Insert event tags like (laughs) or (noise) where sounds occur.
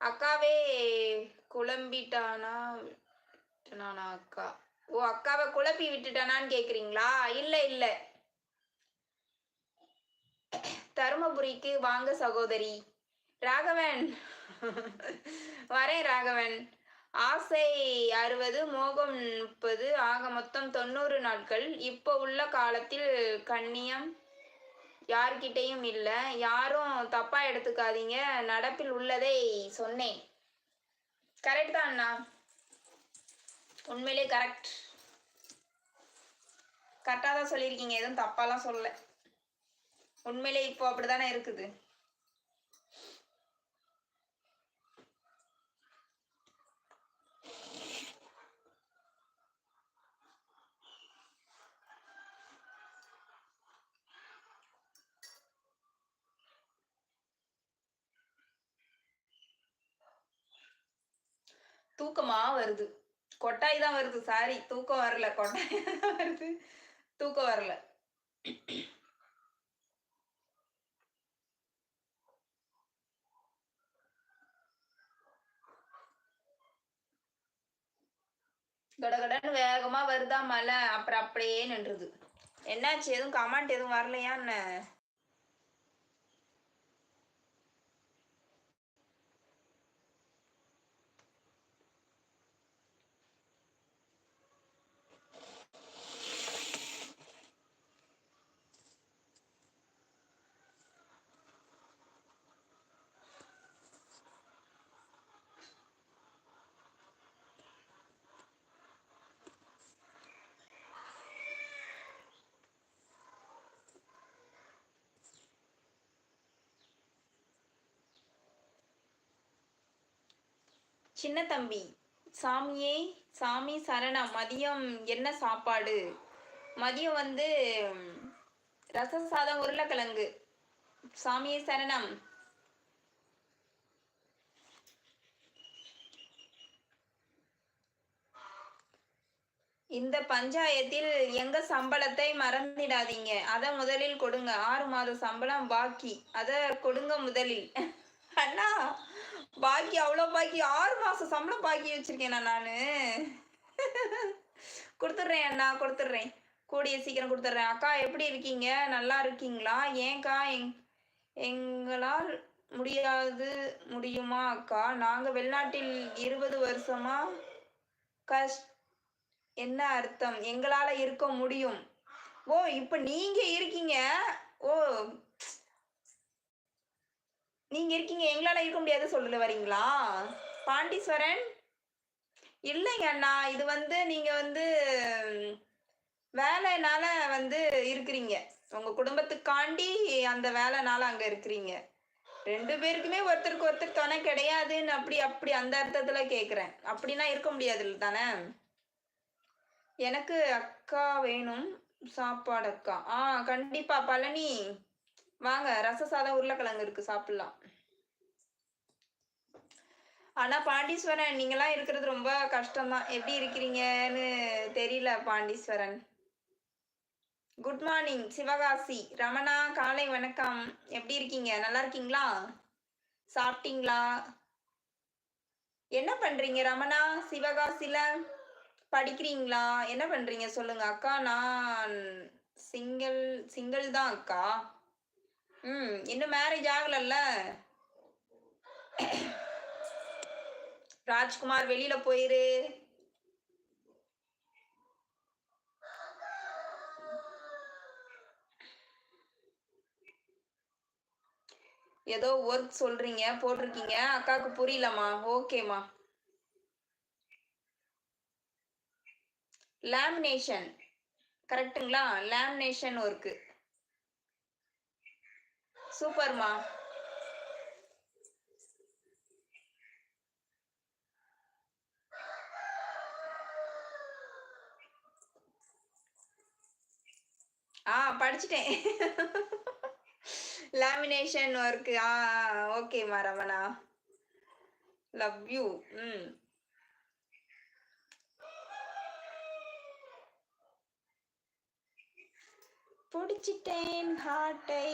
அக்காவே குழம்பிட்டானா? விட்டுட்டானா அக்கா? ஓ அக்காவை குழப்பி விட்டுட்டானான்னு கேக்குறீங்களா? இல்ல இல்ல. தருமபுரிக்கு வாங்க சகோதரி. ராகவன். வரேன் ராகவன். ஆசை அறுபது மோகம் முப்பது ஆக மொத்தம் தொண்ணூறு நாட்கள். இப்போ உள்ள காலத்தில் கண்ணியம் யார்கிட்டையும் இல்லை. யாரும் தப்பா எடுத்துக்காதீங்க. நடப்பில் உள்ளதை சொன்னேன். கரெக்ட் தான் அண்ணா. உண்மையிலே கரெக்ட் கரெக்டாக தான் சொல்லியிருக்கீங்க. எதுவும் தப்பாலாம் சொல்லலை. உண்மையிலே இப்போ அப்படிதானே இருக்குது. தூக்கமா வருது. கொட்டாய் தான் வருது சாரி தூக்கம் வரல கொட்டாய் தான் வருது. தூக்கம் வரல. கடகடன்னு வேகமா வருதா மழை? அப்புறம் அப்படியே நின்றுது. என்னாச்சு? எதுவும் கமெண்ட் எதுவும் வரலையா என்ன? சின்ன தம்பி சாமியே சாமி சரணம் மதியம் என்ன சாப்பாடு? மதியம் வந்து ம், ரச சாதம் உருளைக்கிழங்கு. சாமியே சரணம். இந்த பஞ்சாயத்தில் எங்க சம்பளத்தை மறந்திடாதீங்க. அத முதலில் கொடுங்க. ஆறு மாத சம்பளம் பாக்கி. அத கொடுங்க முதலில். (laughs) அண்ணா பாக்கி அவ்வளோ பாக்கி ஆறு மாசம் சம்பளம் பாக்கி வச்சிருக்கேண்ணா நானு. கொடுத்துட்றேன் அண்ணா கொடுத்துட்றேன். கூடிய சீக்கிரம் கொடுத்துட்றேன். அக்கா எப்படி இருக்கீங்க? நல்லா இருக்கீங்களா? ஏன்க்கா எங் எங்களால் முடியாது முடியுமா அக்கா? நாங்கள் வெளிநாட்டில் இருபது வருஷமா கஷ் என்ன அர்த்தம்? எங்களால் இருக்க முடியும். ஓ இப்போ நீங்கள் இருக்கீங்க. ஓ நீங்க இருக்கீங்க. எங்களால இருக்க முடியாது சொல்லல வரீங்களா? பாண்டீஸ்வரன்? இல்லைங்க அண்ணா. இது வந்து நீங்க வந்து வேலைனால வந்து இருக்கிறீங்க. உங்க குடும்பத்துக்காண்டி அந்த வேலைனால அங்க இருக்கிறீங்க. ரெண்டு பேருக்குமே ஒருத்தருக்கு ஒருத்தர் துணை கிடையாதுன்னு அப்படி அப்படி அந்த அர்த்தத்துல கேக்குறேன். அப்படின்னா இருக்க முடியாது தானே? எனக்கு அக்கா வேணும். சாப்பாடு அக்கா. ஆ கண்டிப்பா பழனி. வாங்க ரச சாதம் உருளைக்கிழங்கு இருக்கு சாப்பிடலாம். ஆனா பாண்டீஸ்வரன் நீங்களாம் இருக்கிறது ரொம்ப கஷ்டம்தான். எப்படி இருக்கிறீங்கன்னு தெரியல Pandeeswaran. Good morning Sivakasi. Ramana காலை வணக்கம். எப்படி இருக்கீங்க? நல்லா இருக்கீங்களா? சாப்பிட்டீங்களா? என்ன பண்றீங்க ரமணா? சிவகாசில படிக்கிறீங்களா? என்ன பண்றீங்க சொல்லுங்க. அக்கா நான் சிங்கிள் சிங்கிள் தான் அக்கா. ம் இன்னும் மேரேஜ் ஆகலல்ல? ராஜ்குமார் வெளியில போயிரு. ஏதோ ஒர்க் சொல்றீங்க போட்டிருக்கீங்க. அக்காவுக்கு புரியலம்மா. ஓகேம்மா. லேமினேஷன் கரெக்ட்டுங்களா லேமினேஷன் ஒர்க்கு சூப்பர்மா. ஆ படிச்சிட்டேன். லேமினேஷன் ஒர்க்கு ஆ ஓகேம்மா ரமணா. லவ் யூ ம். பிடிச்சிட்டேன் ஹார்ட்டை